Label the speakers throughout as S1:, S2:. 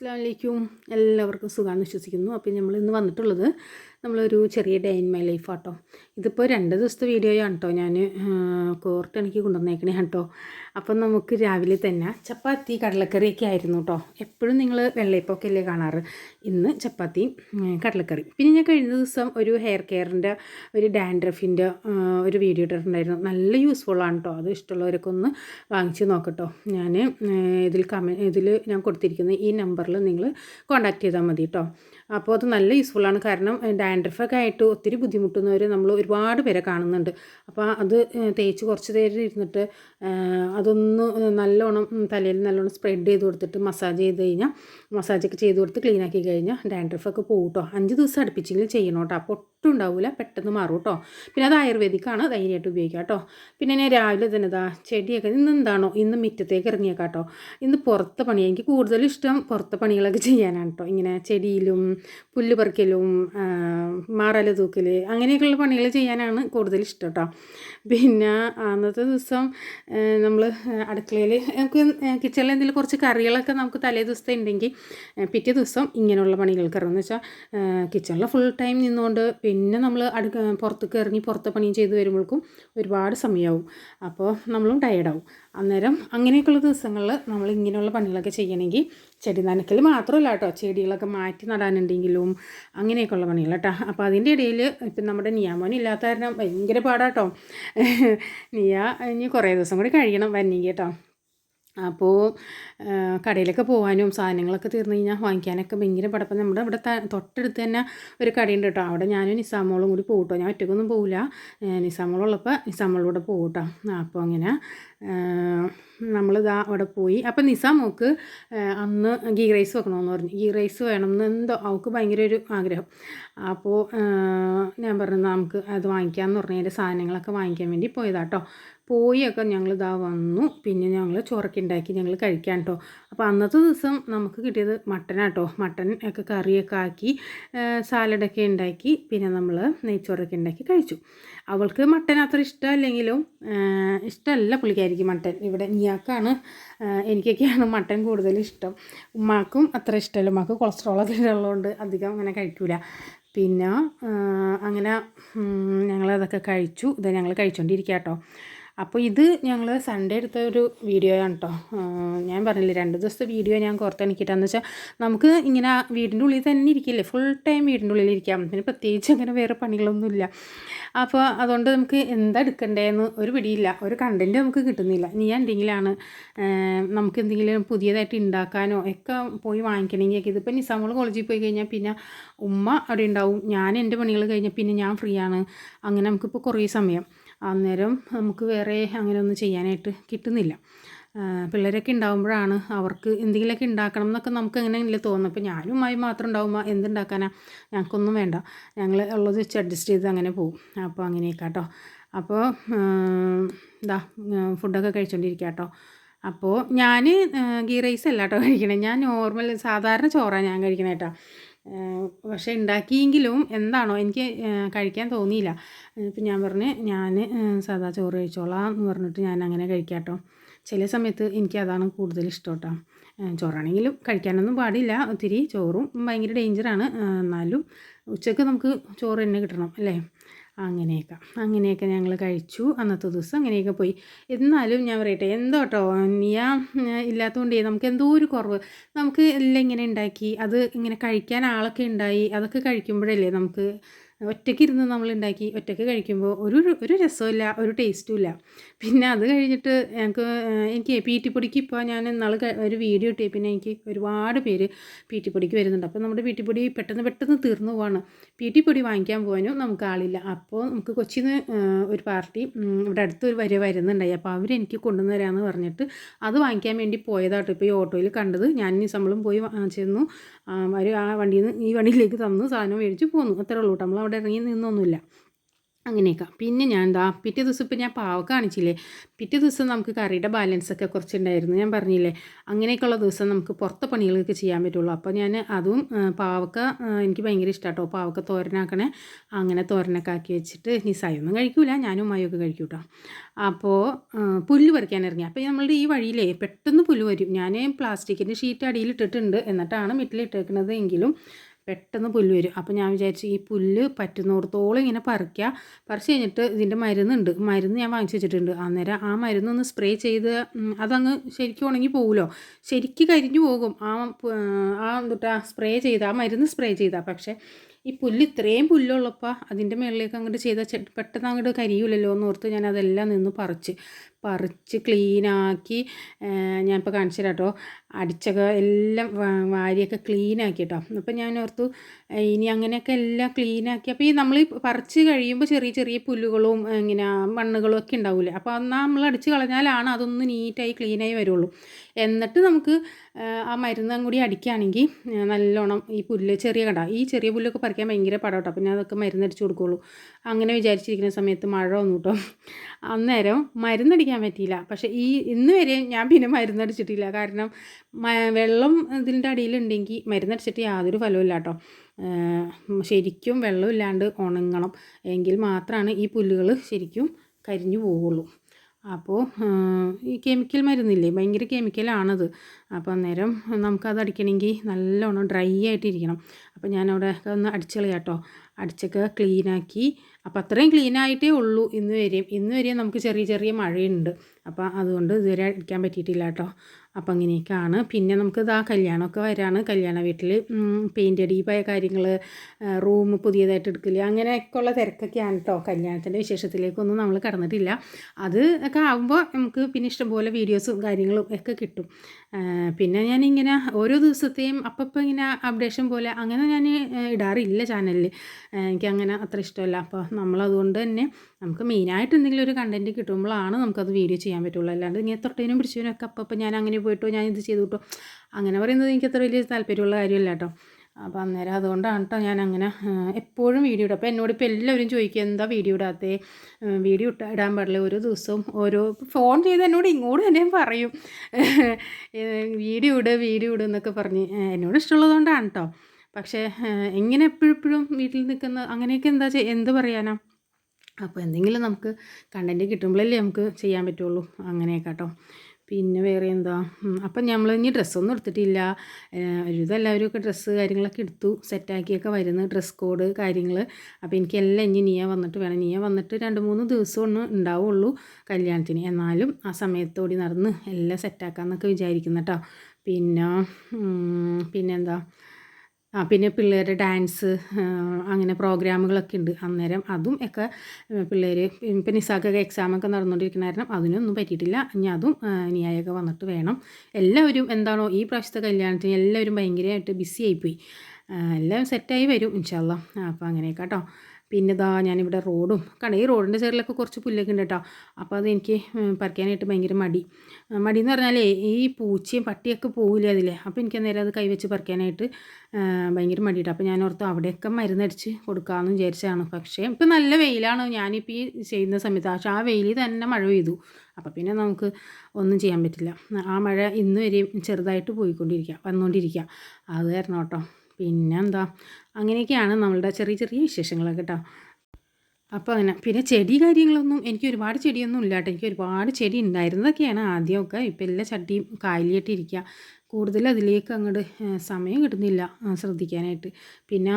S1: വിചാരിക്കും എല്ലാവർക്കും സുഖമാണെന്ന് വിശ്വസിക്കുന്നു. അപ്പോൾ നമ്മൾ ഇന്ന് വന്നിട്ടുള്ളത് നമ്മളൊരു ചെറിയ ഡേ ഇൻ മൈ ലൈഫ് ആട്ടോ. ഇതിപ്പോൾ രണ്ട് ദിവസത്തെ വീഡിയോയാണ് കേട്ടോ ഞാൻ കോർട്ട് എനിക്ക് കൊണ്ടുവന്നേക്കണേ കേട്ടോ അപ്പം നമുക്ക് രാവിലെ തന്നെ ചപ്പാത്തി കടലക്കറിയൊക്കെ ആയിരുന്നു കേട്ടോ എപ്പോഴും നിങ്ങൾ വെള്ളയപ്പൊക്കെ അല്ലേ കാണാറ്? ഇന്ന് ചപ്പാത്തി കടലക്കറി പിന്നെ ഞാൻ കഴിഞ്ഞ ദിവസം ഒരു ഹെയർ കെയറിന്റെ ഒരു ഡാൻഡ്രഫിന്റെ ഒരു വീഡിയോ ഇട്ടിട്ടുണ്ടായിരുന്നു. നല്ല യൂസ്ഫുള്ളാണ് കേട്ടോ അത് ഇഷ്ടമുള്ളവരൊക്കെ ഒന്ന് വാങ്ങിച്ച് നോക്കട്ടോ ഞാൻ ഇതിൽ കമ ഇതിൽ ഞാൻ കൊടുത്തിരിക്കുന്ന ഈ നമ്പറിൽ നിങ്ങൾ കോൺടാക്ട് ചെയ്താൽ മതി കേട്ടോ അപ്പോൾ അത് നല്ല യൂസ്ഫുള്ളാണ് കാരണം ഡാൻഡ്രഫൊക്കെ ആയിട്ട് ഒത്തിരി ബുദ്ധിമുട്ടുന്നവർ നമ്മൾ ഒരുപാട് പേരെ കാണുന്നുണ്ട്. അപ്പോൾ അത് തേച്ച് കുറച്ച് നേരം ഇരുന്നിട്ട് അതൊന്ന് നല്ലോണം തലയിൽ നല്ലോണം സ്പ്രെഡ് ചെയ്ത് കൊടുത്തിട്ട് മസാജ് ചെയ്ത് കഴിഞ്ഞാൽ മസാജൊക്കെ ചെയ്ത് കൊടുത്ത് ക്ലീൻ ആക്കി കഴിഞ്ഞാൽ ഡാൻഡ്രഫൊക്കെ പോകും കേട്ടോ അഞ്ച് ദിവസം അടുപ്പിച്ചെങ്കിലും ചെയ്യണം കേട്ടോ അപ്പോൾ ഒട്ടും ഉണ്ടാവില്ല പെട്ടെന്ന് മാറും കേട്ടോ പിന്നെ അത് ആയുർവേദിക്കാണ് ധൈര്യമായിട്ട് ഉപയോഗിക്കാം കേട്ടോ പിന്നെ ഞാൻ രാവിലെ തന്നെ ഇതാ ചെടിയൊക്കെ ഇന്ന് എന്താണോ? ഇന്ന് മുറ്റത്തേക്ക് ഇറങ്ങിയേക്കാം കേട്ടോ ഇന്ന് പുറത്തെ പണി എനിക്ക് കൂടുതൽ ഇഷ്ടം പുറത്തെ പണികളൊക്കെ ചെയ്യാനാണ് കേട്ടോ ഇങ്ങനെ ചെടിയിലും പുല്ല് പറിക്കലും മാറല തൂക്കൽ അങ്ങനെയൊക്കെയുള്ള പണികൾ ചെയ്യാനാണ് കൂടുതൽ ഇഷ്ടം കേട്ടോ പിന്നെ അന്നത്തെ ദിവസം നമ്മൾ അടുക്കളയിൽ നമുക്ക് കിച്ചണിൽ എന്തെങ്കിലും കുറച്ച് കറികളൊക്കെ നമുക്ക് തലേ ദിവസത്തെ ഉണ്ടെങ്കിൽ പിറ്റേ ദിവസം ഇങ്ങനെയുള്ള പണികൾക്ക് ഇറങ്ങും. എന്ന് വെച്ചാൽ കിച്ചണിൽ ഫുൾ ടൈം നിന്നുകൊണ്ട് പിന്നെ നമ്മൾ അടുക്ക പുറത്തേക്ക് ഇറങ്ങി പുറത്തെ പണിയും ചെയ്ത് വരുമ്പോഴേക്കും ഒരുപാട് സമയമാവും അപ്പോൾ നമ്മളും ടയേർഡാവും അന്നേരം അങ്ങനെയൊക്കെയുള്ള ദിവസങ്ങളിൽ നമ്മൾ ഇങ്ങനെയുള്ള പണികളൊക്കെ ചെയ്യണമെങ്കിൽ ചെടി നനക്കൽ മാത്രമല്ല കേട്ടോ ചെടികളൊക്കെ മാറ്റി നടാനുണ്ടെങ്കിലും അങ്ങനെയൊക്കെയുള്ള പണികൾ കേട്ടോ അപ്പോൾ അതിന്റെ ഇടയിൽ ഇപ്പം നമ്മുടെ നിയാമോനും ഇല്ലാത്ത കാരണം ഭയങ്കര പാടാട്ടോ നിയ ഇനി കുറേ ദിവസം കൂടി കഴിയണം വന്നെങ്കിൽ കേട്ടോ അപ്പോൾ കടയിലൊക്കെ പോകാനും സാധനങ്ങളൊക്കെ തീർന്നു കഴിഞ്ഞാൽ വാങ്ങിക്കാനൊക്കെ ഭയങ്കര പടപ്പം. നമ്മുടെ ഇവിടെ തൊട്ടടുത്ത് തന്നെ ഒരു കടയുണ്ട് കേട്ടോ. അവിടെ ഞാനും നിസാമോളും കൂടി പോകട്ടോ ഞാൻ ഒറ്റക്കൊന്നും പോകില്ല നിസാമോളുള്ളപ്പോൾ നിസാമോളൂടെ പോകും കേട്ടോ. അപ്പോൾ അങ്ങനെ നമ്മളിതാ അവിടെ പോയി. അപ്പോൾ നിസാമോക്ക് അന്ന് ഗീ റൈസ് വെക്കണമെന്ന് പറഞ്ഞു. ഗീ റൈസ് വേണം എന്ന് എന്തോ അവൾക്ക് ഭയങ്കര ഒരു ആഗ്രഹം. അപ്പോൾ ഞാൻ പറഞ്ഞു നമുക്ക് അത് വാങ്ങിക്കാമെന്ന് പറഞ്ഞതിന്റെ സാധനങ്ങളൊക്കെ വാങ്ങിക്കാൻ വേണ്ടി പോയതാട്ടോ പോയൊക്കെ ഞങ്ങൾ ഇതാ വന്നു. പിന്നെ ഞങ്ങൾ ചോറൊക്കെ ഉണ്ടാക്കി ഞങ്ങൾ കഴിക്കാൻ കേട്ടോ അപ്പോൾ അന്നത്തെ ദിവസം നമുക്ക് കിട്ടിയത് മട്ടനാട്ടോ. മട്ടൻ ഒക്കെ കറിയൊക്കെ ആക്കി സാലഡൊക്കെ ഉണ്ടാക്കി പിന്നെ നമ്മൾ നെയ്ച്ചോറൊക്കെ ഉണ്ടാക്കി കഴിച്ചു. അവൾക്ക് മട്ടൻ അത്ര ഇഷ്ടമല്ലെങ്കിലും ഇഷ്ടമല്ല പുള്ളിക്കാരിക്ക് മട്ടൻ. ഇവിടെ നിയാക്കാണ് എനിക്കൊക്കെയാണ് മട്ടൻ കൂടുതൽ ഇഷ്ടം. ഉമ്മാക്കും അത്ര ഇഷ്ടമല്ല. ഉമ്മാക്ക് കൊളസ്ട്രോളൊക്കെ ഉള്ളതുകൊണ്ട് അധികം അങ്ങനെ കഴിക്കൂല. പിന്നെ അങ്ങനെ ഞങ്ങളതൊക്കെ കഴിച്ചു. ഇത് ഞങ്ങൾ കഴിച്ചുകൊണ്ടിരിക്കുക കേട്ടോ അപ്പോൾ ഇത് ഞങ്ങൾ സൺഡേ എടുത്ത ഒരു വീഡിയോ ആണ് കേട്ടോ ഞാൻ പറഞ്ഞില്ലേ രണ്ട് ദിവസത്തെ വീഡിയോ ഞാൻ പുറത്തെനിക്കിട്ടാന്ന് വെച്ചാൽ നമുക്ക് ഇങ്ങനെ വീടിന്റെ ഉള്ളിൽ തന്നെ ഇരിക്കില്ലേ? ഫുൾ ടൈം വീടിന്റെ ഉള്ളിൽ ഇരിക്കാം. പിന്നെ പ്രത്യേകിച്ച് അങ്ങനെ വേറെ പണികളൊന്നുമില്ല. അപ്പോൾ അതുകൊണ്ട് നമുക്ക് എന്താ എടുക്കണ്ടേന്ന് ഒരു പിടിയില്ല. ഒരു കണ്ടന്റ് നമുക്ക് കിട്ടുന്നില്ല. നീ എന്തെങ്കിലാണ് നമുക്ക് എന്തെങ്കിലും പുതിയതായിട്ട് ഉണ്ടാക്കാനോ ഒക്കെ പോയി വാങ്ങിക്കണമെങ്കിൽ ഒക്കെ ഇതിപ്പോൾ നിസാമോൾ കോളേജിൽ പോയി കഴിഞ്ഞാൽ പിന്നെ ഉമ്മ അവിടെ ഉണ്ടാവും ഞാൻ എന്റെ പണികൾ കഴിഞ്ഞാൽ പിന്നെ ഞാൻ ഫ്രീ ആണ്. അങ്ങനെ നമുക്കിപ്പോൾ കുറേ സമയം. അന്നേരം നമുക്ക് വേറെ അങ്ങനെ ഒന്നും ചെയ്യാനായിട്ട് കിട്ടുന്നില്ല. പിള്ളേരൊക്കെ ഉണ്ടാകുമ്പോഴാണ് അവർക്ക് എന്തെങ്കിലുമൊക്കെ ഉണ്ടാക്കണം എന്നൊക്കെ നമുക്ക് അങ്ങനെയല്ലേ തോന്നുന്നത്. അപ്പോൾ ഞാനും ആയി മാത്രം ഉണ്ടാകുമ്പോൾ എന്തുണ്ടാക്കാനാ? ഞങ്ങൾക്കൊന്നും വേണ്ട. ഞങ്ങൾ ഉള്ളത് വെച്ച് അഡ്ജസ്റ്റ് ചെയ്ത് അങ്ങനെ പോകും അപ്പോൾ അങ്ങനെയൊക്കെ കേട്ടോ അപ്പോൾ ഇതാ ഫുഡൊക്കെ കഴിച്ചുകൊണ്ടിരിക്കുക കേട്ടോ അപ്പോൾ ഞാൻ ഗീ റൈസ് അല്ല കേട്ടോ കഴിക്കണേ. ഞാൻ നോർമൽ സാധാരണ ചോറാണ് ഞാൻ കഴിക്കണേ കേട്ടോ പക്ഷേ ഉണ്ടാക്കിയെങ്കിലും എന്താണോ എനിക്ക് കഴിക്കാൻ തോന്നിയില്ല. ഇപ്പം ഞാൻ പറഞ്ഞ് ഞാൻ സാധാ ചോറ് കഴിച്ചോളാം എന്ന് പറഞ്ഞിട്ട് ഞാൻ അങ്ങനെ കഴിക്കാം കേട്ടോ ചില സമയത്ത് എനിക്ക് അതാണ് കൂടുതൽ ഇഷ്ടം കേട്ടോ ചോറാണെങ്കിലും കഴിക്കാനൊന്നും പാടില്ല. ഒത്തിരി ചോറും ഭയങ്കര ഡേഞ്ചറാണ്. എന്നാലും ഉച്ചയ്ക്ക് നമുക്ക് ചോറ് തന്നെ കിട്ടണം അല്ലേ? അങ്ങനെയൊക്കെ. അങ്ങനെയൊക്കെ ഞങ്ങൾ കഴിച്ചു. അന്നത്തെ ദിവസം അങ്ങനെയൊക്കെ പോയി. എന്നാലും ഞാൻ പറയട്ടെ എന്തോ കേട്ടോ നീയ ഇല്ലാത്തതുകൊണ്ടേ നമുക്ക് എന്തോ ഒരു കുറവ്. നമുക്ക് എല്ലാം ഇങ്ങനെ ഉണ്ടാക്കി അത് ഇങ്ങനെ കഴിക്കാൻ ആളൊക്കെ ഉണ്ടായി അതൊക്കെ കഴിക്കുമ്പോഴല്ലേ നമുക്ക് ഒറ്റയ്ക്ക് ഇരുന്ന് നമ്മൾ ഉണ്ടാക്കി ഒറ്റയ്ക്ക് കഴിക്കുമ്പോൾ ഒരു ഒരു രസമില്ല ഒരു ടേസ്റ്റും ഇല്ല പിന്നെ അത് കഴിഞ്ഞിട്ട് ഞങ്ങൾക്ക് എനിക്ക് പി ടി പൊടിക്ക് ഇപ്പോൾ ഞാൻ ഇന്നാൾ ഒരു വീഡിയോ ഇട്ടേ. പിന്നെ എനിക്ക് ഒരുപാട് പേര് പി ടി പൊടിക്ക് വരുന്നുണ്ട്. അപ്പോൾ നമ്മുടെ പി ടി പൊടി പെട്ടെന്ന് പെട്ടെന്ന് തീർന്നു പോവാണ്. പി ടി പൊടി വാങ്ങിക്കാൻ പോകാനും നമുക്ക് ആളില്ല. അപ്പോൾ നമുക്ക് കൊച്ചിയിൽ നിന്ന് ഒരു പാർട്ടി ഇവിടെ അടുത്തൊരു വരെ വരുന്നുണ്ടായി. അപ്പോൾ അവരെനിക്ക് കൊണ്ടുവന്ന് തരാമെന്ന് പറഞ്ഞിട്ട് അത് വാങ്ങിക്കാൻ വേണ്ടി പോയതാട്ടോ. ഇപ്പോൾ ഈ ഓട്ടോയിൽ കണ്ടത്. ഞാൻ നിസമ്മളും പോയി വാ- ചെന്നു. അവർ ആ വണ്ടിയിൽ നിന്ന് ഈ വണ്ടിയിലേക്ക് തന്നു സാധനം മേടിച്ച് പോന്നു. അത്രേ ഉള്ളൂ നമ്മൾ അവിടെ ഇറങ്ങി നിന്നൊന്നുമില്ല. അങ്ങനെയൊക്കെ. പിന്നെ ഞാൻ എന്താ പിറ്റേ ദിവസം ഇപ്പം ഞാൻ പാവ കാണിച്ചില്ലേ? പിറ്റേ ദിവസം നമുക്ക് കറിയുടെ ബാലൻസ് ഒക്കെ കുറച്ചുണ്ടായിരുന്നു. ഞാൻ പറഞ്ഞില്ലേ? അങ്ങനെയൊക്കെയുള്ള ദിവസം നമുക്ക് പുറത്തെ പണികളൊക്കെ ചെയ്യാൻ പറ്റുള്ളൂ. അപ്പോൾ ഞാൻ അതും പാവക്ക എനിക്ക് ഭയങ്കര ഇഷ്ടമാട്ടോ പാവക്ക തോരനാക്കണേ. അങ്ങനെ തോരനൊക്കെ ആക്കി വെച്ചിട്ട് ഇനി നിസായൊന്നും കഴിക്കൂല. ഞാനും ഉമ്മയൊക്കെ കഴിക്കും കേട്ടോ അപ്പോൾ പുല്ല് പറിക്കാൻ ഇറങ്ങി. അപ്പോൾ നമ്മളുടെ ഈ വഴിയിലേ പെട്ടെന്ന് പുല്ല് വരും. ഞാൻ പ്ലാസ്റ്റിക്കിന്റെ ഷീറ്റ് അടിയിൽ ഇട്ടിട്ടുണ്ട്. എന്നിട്ടാണ് മിറ്റിലിട്ടേക്കുന്നത് എങ്കിലും പെട്ടെന്ന് പുല്ല് വരും. അപ്പോൾ ഞാൻ വിചാരിച്ചു ഈ പുല്ല് പറ്റുന്നിടത്തോളം ഇങ്ങനെ പറിക്കുക പറിച്ച് കഴിഞ്ഞിട്ട് ഇതിന്റെ മരുന്നുണ്ട്. മരുന്ന് ഞാൻ വാങ്ങിച്ചു വെച്ചിട്ടുണ്ട്. അന്നേരം ആ മരുന്നൊന്ന് സ്പ്രേ ചെയ്ത് അതങ്ങ് ശരിക്കും ഉണങ്ങി പോകുമല്ലോ ശരിക്ക് കരിഞ്ഞു പോകും. ആ ആ എന്തുട്ടാ സ്പ്രേ ചെയ്ത ആ മരുന്ന് സ്പ്രേ ചെയ്താൽ പക്ഷേ ഈ പുല്ല് ഇത്രയും പുല്ലുള്ളപ്പോൾ അതിന്റെ മുകളിലേക്ക് അങ്ങോട്ട് ചെയ്താൽ പെട്ടെന്ന് അങ്ങോട്ട് കരിയൂലല്ലോ എന്ന് ഓർത്ത് ഞാൻ അതെല്ലാം നിന്ന് പറിച്ച്. പറിച്ച് ക്ലീനാക്കി ഞാനിപ്പോൾ കാണിച്ചു തരാം കേട്ടോ അടിച്ചൊക്കെ എല്ലാം വാരിയൊക്കെ ക്ലീനാക്കി കേട്ടോ അപ്പം ഞാൻ ഓർത്തു ഇനി അങ്ങനെയൊക്കെ എല്ലാം ക്ലീനാക്കി. അപ്പോൾ ഈ നമ്മൾ പറിച്ച് കഴിയുമ്പോൾ ചെറിയ ചെറിയ പുല്ലുകളും ഇങ്ങനെ മണ്ണുകളും ഒക്കെ ഉണ്ടാവില്ലേ അപ്പോൾ എന്നാൽ നമ്മൾ അടിച്ച് കളഞ്ഞാലാണ് അതൊന്ന് നീറ്റായി ക്ലീനായി വരുള്ളൂ. എന്നിട്ട് നമുക്ക് ആ മരുന്നും കൂടി അടിക്കുകയാണെങ്കിൽ നല്ലോണം ഈ പുല്ല് ചെറിയ കട ഈ ചെറിയ പുല്ലൊക്കെ പറിക്കാൻ ഭയങ്കര പാടാട്ടോ. അപ്പോൾ ഞാൻ അതൊക്കെ മരുന്നടിച്ച് കൊടുക്കുള്ളൂ. അങ്ങനെ വിചാരിച്ചിരിക്കുന്ന സമയത്ത് മഴ വന്നു കേട്ടോ അന്നേരം മരുന്നടിക്കാൻ പറ്റിയില്ല. പക്ഷേ ഈ ഇന്ന് വരെ ഞാൻ പിന്നെ മരുന്നടിച്ചിട്ടില്ല കാരണം വെള്ളം ഇതിന്റെ അടിയിലുണ്ടെങ്കിൽ മരുന്നടിച്ചിട്ട് യാതൊരു ഫലവും കേട്ടോ ശരിക്കും വെള്ളം വെള്ളമില്ലാണ്ട് ഉണങ്ങണം എങ്കിൽ മാത്രമാണ് ഈ പുല്ലുകൾ ശരിക്കും കരിഞ്ഞു പോവുള്ളൂ. അപ്പോൾ ഈ കെമിക്കൽ മരുന്നില്ലേ? ഭയങ്കര കെമിക്കലാണത്. അപ്പോൾ അന്നേരം നമുക്കത് അടിക്കണമെങ്കിൽ നല്ലോണം ഡ്രൈ ആയിട്ടിരിക്കണം. അപ്പോൾ ഞാനവിടെ ഒന്ന് അടിച്ചു കേട്ടോ അടിച്ചൊക്കെ ക്ലീനാക്കി അപ്പോൾ അത്രയും ക്ലീനായിട്ടേ ഉള്ളൂ. ഇന്ന് വരെയും. ഇന്ന് വരെയും നമുക്ക് ചെറിയ ചെറിയ മഴയുണ്ട്. അപ്പോൾ അതുകൊണ്ട് ഇതുവരെ അടിക്കാൻ പറ്റിയിട്ടില്ല കേട്ടോ. അപ്പോൾ അങ്ങനെയൊക്കെയാണ്. പിന്നെ നമുക്ക് ഇതാ കല്യാണമൊക്കെ വരാണ്. കല്യാണ വീട്ടിൽ പെയിന്റ് അടി പോയ കാര്യങ്ങൾ റൂം പുതിയതായിട്ട് എടുക്കില്ല അങ്ങനെയൊക്കെയുള്ള തിരക്കൊക്കെയാണ് കേട്ടോ കല്യാണത്തിന്റെ വിശേഷത്തിലേക്കൊന്നും നമ്മൾ കടന്നിട്ടില്ല. അത് ഒക്കെ ആകുമ്പോൾ നമുക്ക് പിന്നെ ഇഷ്ടംപോലെ വീഡിയോസും കാര്യങ്ങളും ഒക്കെ കിട്ടും. പിന്നെ ഞാനിങ്ങനെ ഓരോ ദിവസത്തെയും അപ്പം ഇങ്ങനെ അപ്ഡേഷൻ പോലെ അങ്ങനെ ഞാൻ ഇടാറില്ല ചാനലിൽ എനിക്കങ്ങനെ അത്ര ഇഷ്ടമല്ല. അപ്പോൾ നമ്മളതുകൊണ്ട് തന്നെ നമുക്ക് മെയിനായിട്ട് എന്തെങ്കിലും ഒരു കണ്ടന്റ് കിട്ടുമ്പോഴാണ് നമുക്കത് വീഡിയോ ചെയ്യാൻ പറ്റുള്ളൂ. അല്ലാണ്ട് ഇങ്ങനെ തൊട്ടതിനും പിടിച്ചതിനും ഒക്കെ അപ്പം അപ്പം ഞാൻ അങ്ങനെ പോയിട്ടോ ഞാൻ ഇത് ചെയ്തു കിട്ടോ അങ്ങനെ പറയുന്നത് എനിക്ക് അത്ര വലിയ താല്പര്യമുള്ള കാര്യമല്ല കേട്ടോ അപ്പോൾ അന്നേരം അതുകൊണ്ടാണ് കേട്ടോ ഞാൻ അങ്ങനെ എപ്പോഴും വീഡിയോ ഇടും. അപ്പോൾ എന്നോട് ഇപ്പോൾ എല്ലാവരും ചോദിക്കുക എന്താ വീഡിയോ ഇടാത്തേ? വീഡിയോ ഇട്ട ഇടാൻ പാടില്ല. ഓരോ ദിവസവും ഓരോ ഫോൺ ചെയ്ത് എന്നോട് ഇങ്ങോട്ട് തന്നെ പറയും. വീഡിയോ ഇട് വീഡിയോ ഇട് എന്നൊക്കെ പറഞ്ഞ്. എന്നോട് ഇഷ്ടമുള്ളതുകൊണ്ടാണ് കേട്ടോ പക്ഷേ എങ്ങനെ എപ്പോഴെപ്പോഴും വീട്ടിൽ നിൽക്കുന്ന അങ്ങനെയൊക്കെ എന്താ ചെയ്യ എന്ത് പറയാനാ? അപ്പോൾ എന്തെങ്കിലും നമുക്ക് കണ്ടന്റ് കിട്ടുമ്പോഴല്ലേ നമുക്ക് ചെയ്യാൻ പറ്റുള്ളൂ. അങ്ങനെയൊക്കെ കേട്ടോ പിന്നെ വേറെ എന്താ? അപ്പം നമ്മൾ ഇനി ഡ്രസ്സൊന്നും എടുത്തിട്ടില്ല. ഒരുതെല്ലാവരും ഒക്കെ ഡ്രസ്സ് കാര്യങ്ങളൊക്കെ എടുത്തു. സെറ്റാക്കിയൊക്കെ വരുന്നു ഡ്രസ് കോഡ് കാര്യങ്ങൾ അപ്പോൾ എനിക്കെല്ലാം ഇനി നീയ വന്നിട്ട് വേണം. നീയ വന്നിട്ട് രണ്ട് മൂന്ന് ദിവസം ഒന്ന് ഉണ്ടാവുള്ളൂ കല്യാണത്തിന്. എന്നാലും ആ സമയത്തോടി നടന്ന് എല്ലാം സെറ്റാക്കാമെന്നൊക്കെ വിചാരിക്കുന്നു കേട്ടോ പിന്നെ പിന്നെന്താ? ആ പിന്നെ പിള്ളേരുടെ ഡാൻസ് അങ്ങനെ പ്രോഗ്രാമുകളൊക്കെ ഉണ്ട്. അന്നേരം അതും ഒക്കെ പിള്ളേർ ഇപ്പം നിസാക്കൊക്കെ എക്സാമൊക്കെ നടന്നുകൊണ്ടിരിക്കുന്ന കാരണം അതിനൊന്നും പറ്റിയിട്ടില്ല. ഇനി അതും നിയായൊക്കെ വന്നിട്ട് വേണം. എല്ലാവരും എന്താണോ ഈ പ്രാവശ്യത്തെ കല്യാണത്തിന് എല്ലാവരും ഭയങ്കരമായിട്ട് ബിസി ആയിപ്പോയി. എല്ലാം സെറ്റായി വരും ഇൻഷാല്ല അപ്പോൾ അങ്ങനെയൊക്കെ കേട്ടോ. പിന്നെ ഇതാ ഞാനിവിടെ റോഡും കാരണം ഈ റോഡിന്റെ സൈഡിലൊക്കെ കുറച്ച് പുല്ലൊക്കെ ഉണ്ട് കേട്ടോ. അപ്പോൾ അത് എനിക്ക് പറിക്കാനായിട്ട് ഭയങ്കര മടി. മടി എന്ന് പറഞ്ഞാലേ ഈ പൂച്ചയും പട്ടിയൊക്കെ പോകില്ലേ അതിലെ? അപ്പോൾ എനിക്ക് അന്നേരം അത് കൈവച്ച് പറിക്കാനായിട്ട് ഭയങ്കര മടി കേട്ടോ അപ്പോൾ ഞാൻ ഓർത്ത് അവിടെയൊക്കെ മരുന്നടിച്ച് കൊടുക്കാമെന്ന് വിചാരിച്ചതാണ്. പക്ഷേ ഇപ്പം നല്ല വെയിലാണ്. ഞാനിപ്പോൾ ഈ ചെയ്യുന്ന സമയത്ത് പക്ഷേ ആ വെയിൽ തന്നെ മഴ പെയ്തു. അപ്പോൾ പിന്നെ നമുക്ക് ഒന്നും ചെയ്യാൻ പറ്റില്ല. ആ മഴ ഇന്ന് വരെയും ചെറുതായിട്ട് പോയിക്കൊണ്ടിരിക്കുക വന്നുകൊണ്ടിരിക്കുക. അത് കാരണം കേട്ടോ പിന്നെന്താ? അങ്ങനെയൊക്കെയാണ് നമ്മളുടെ ചെറിയ ചെറിയ വിശേഷങ്ങളൊക്കെ കേട്ടോ അപ്പോൾ അങ്ങനെ പിന്നെ ചെടി കാര്യങ്ങളൊന്നും എനിക്ക് ഒരുപാട് ചെടിയൊന്നും ഇല്ല കേട്ടോ എനിക്ക് ഒരുപാട് ചെടി ഉണ്ടായിരുന്നതൊക്കെയാണ് ആദ്യമൊക്കെ. ഇപ്പം എല്ലാ ചട്ടിയും കാലിയായിട്ടിരിക്കുക കൂടുതൽ അതിലേക്ക് അങ്ങോട്ട് സമയം കിട്ടുന്നില്ല ശ്രദ്ധിക്കാനായിട്ട്. പിന്നെ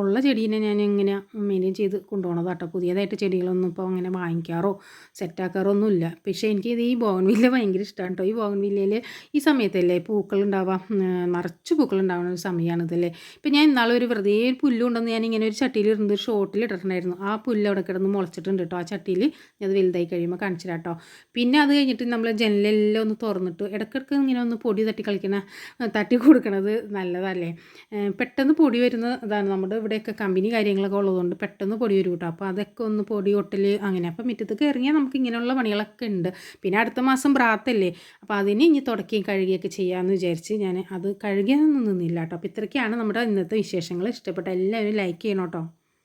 S1: ഉള്ള ചെടീനെ ഞാൻ ഇങ്ങനെ മെയിന്റെയിൻ ചെയ്ത് കൊണ്ടുപോകണത് കേട്ടോ പുതിയതായിട്ട് ചെടികളൊന്നും ഇപ്പോൾ അങ്ങനെ വാങ്ങിക്കാറോ സെറ്റാക്കാറോ ഒന്നുമില്ല. പക്ഷേ എനിക്കിത് ഈ ബോഗൺവില്ല ഭയങ്കര ഇഷ്ടമാണ് കേട്ടോ ഈ ബോഗൺവില്ലയിൽ ഈ സമയത്തല്ലേ പൂക്കൾ ഉണ്ടാവാം നിറച്ച് പൂക്കൾ ഉണ്ടാവുന്ന ഒരു സമയമാണിതല്ലേ ഇപ്പം ഞാൻ ഇന്നാളെ ഒരു വെറുതെ ഒരു പുല്ലുണ്ടെന്ന് ഞാൻ ഇങ്ങനെ ഒരു ചട്ടിയിൽ ഇരുന്ന് ഒരു ഷോട്ടിൽ ഇട്ടിട്ടുണ്ടായിരുന്നു. ആ പുല്ല് അവിടെ കിടന്ന് മുളച്ചിട്ടുണ്ട് കേട്ടോ ആ ചട്ടിയിൽ ഞാൻ അത് വലുതായി കഴിയുമ്പോൾ കാണിച്ചിട്ടാട്ടോ പിന്നെ അത് കഴിഞ്ഞിട്ട് നമ്മൾ ജനലെല്ലാം ഒന്ന് തുറന്നിട്ട് ഇടയ്ക്കിടയ്ക്ക് ഇങ്ങനെ ഒന്ന് പൊടി തട്ടി കളിക്കണ തട്ടി കൊടുക്കണത് നല്ലതല്ലേ? പെട്ടെന്ന് പൊടി വരുന്നതാണ് നമ്മുടെ ഇവിടെയൊക്കെ കമ്പനി കാര്യങ്ങളൊക്കെ ഉള്ളതുകൊണ്ട് പെട്ടെന്ന് പൊടി വരും കേട്ടോ. അപ്പോൾ അതൊക്കെ ഒന്ന് പൊടി ഒട്ടൽ അങ്ങനെ. അപ്പോൾ മുറ്റത്തേക്ക് ഇറങ്ങിയാൽ നമുക്ക് ഇങ്ങനെയുള്ള പണികളൊക്കെ ഉണ്ട്. പിന്നെ അടുത്ത മാസം പ്രാത്തല്ലേ? അപ്പോൾ അതിനെ ഇനി തുടക്കുകയും കഴുകിയൊക്കെ ചെയ്യാമെന്ന് വിചാരിച്ച് ഞാൻ അത് കഴുകിയൊന്നും നിന്നില്ല കേട്ടോ. അപ്പോൾ ഇത്രയൊക്കെയാണ് നമ്മുടെ ഇന്നത്തെ വിശേഷങ്ങൾ. ഇഷ്ടപ്പെട്ട എല്ലാവരും ലൈക്ക് ചെയ്യണം കേട്ടോ.